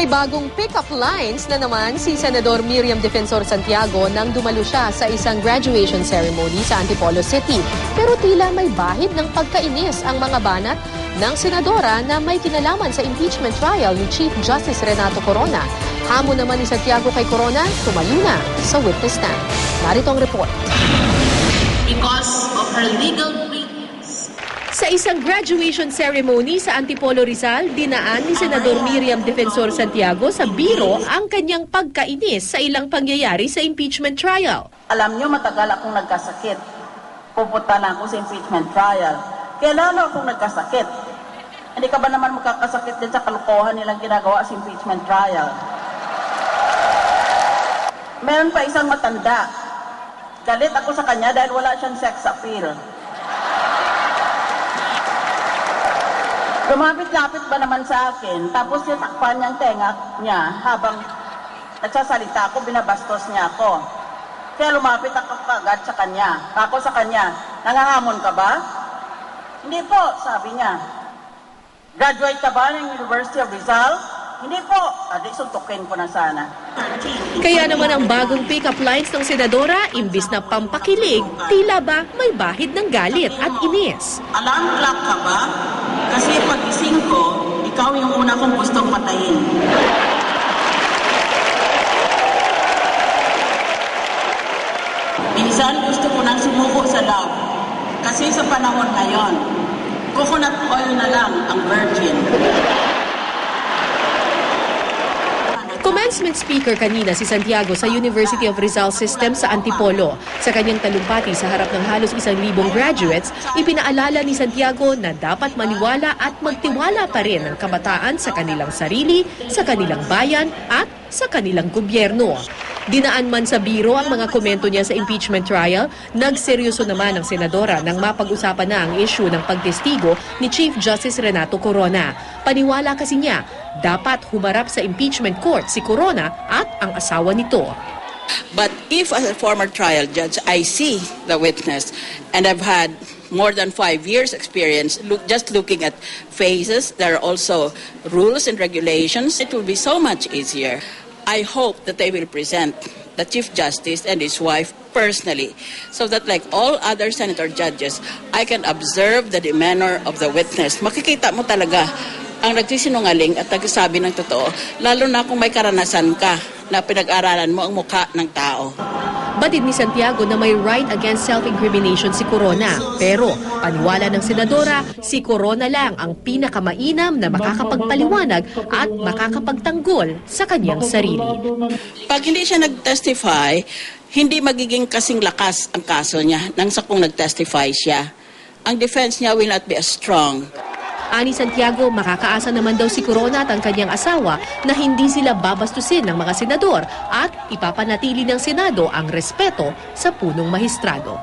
May bagong pick-up lines na naman si Senador Miriam Defensor Santiago nang dumalo siya sa isang graduation ceremony sa Antipolo City. Pero tila may bahid ng pagkainis ang mga banat ng senadora na may kinalaman sa impeachment trial ni Chief Justice Renato Corona. Hamon naman ni Santiago kay Corona, tumayo na sa witness stand. Narito ang report. because of her legal. Sa isang graduation ceremony sa Antipolo Rizal, dinaan ni Senador Miriam Defensor Santiago sa biro ang kanyang pagkainis sa ilang pangyayari sa impeachment trial. Alam nyo, matagal akong nagkasakit. Pupunta na ako sa impeachment trial. Kaya lalo akong nagkasakit. Hindi ka ba naman magkakasakit din sa kalokohan nilang ginagawa sa impeachment trial? Meron pa isang matanda. Galit ako sa kanya dahil wala siyang sex appeal. Lumapit-lapit ba naman sa akin, tapos sitakpan niya ang tenga niya habang nagsasalita ako, binabastos niya ako. Kaya lumapit ako kagad sa kanya. Ako sa kanya, nangangamon ka ba? Hindi po, sabi niya. Graduate ka ba ng University of Rizal? Hindi po. Adi, suntukin ko na sana. Kaya naman ang bagong pick-up lines ng senadora, imbis na pampakilig, tila ba may bahid ng galit at inis. Alarm clock ka ba? Kasi pag gising ko, ikaw yung una kong gustong patayin. Minsan gusto ko nang sumuko sa love. Kasi sa panahon ngayon, coconut oil na lang ang virgin. Commencement speaker kanina si Santiago sa University of Rizal System sa Antipolo. Sa kanyang talumpati sa harap ng halos isang libong graduates, ipinaalala ni Santiago na dapat maniwala at magtiwala pa rin ang kabataan sa kanilang sarili, sa kanilang bayan at sa kanilang gobyerno. Dinaan man sa biro ang mga komento niya sa impeachment trial, nagseryoso naman ang senadora nang mapag-usapan na ang issue ng pagtestigo ni Chief Justice Renato Corona. Paniwala kasi niya, dapat humarap sa impeachment court si Corona at ang asawa nito. But if as a former trial judge, I see the witness and I've had more than five years experience look, just looking at faces, there are also rules and regulations. It will be so much easier. I hope that they will present the Chief Justice and his wife personally so that like all other senator judges, I can observe the demeanor of the witness. Makikita mo talaga ang nagsisinungaling at nagsasabi ng totoo, lalo na kung may karanasan ka na pinag-aralan mo ang mukha ng tao. Batid ni Santiago na may right against self-incrimination si Corona. Pero paniwala ng senadora, si Corona lang ang pinakamainam na makakapagpaliwanag at makakapagtanggol sa kanyang sarili. Pag hindi siya nag-testify, hindi magiging kasing lakas ang kaso niya nang sa kung nag-testify siya. Ang defense niya will not be as strong. Ani Santiago, makakaasa naman daw si Corona at ang kanyang asawa na hindi sila babastusin ng mga senador at ipapanatili ng Senado ang respeto sa punong mahistrado.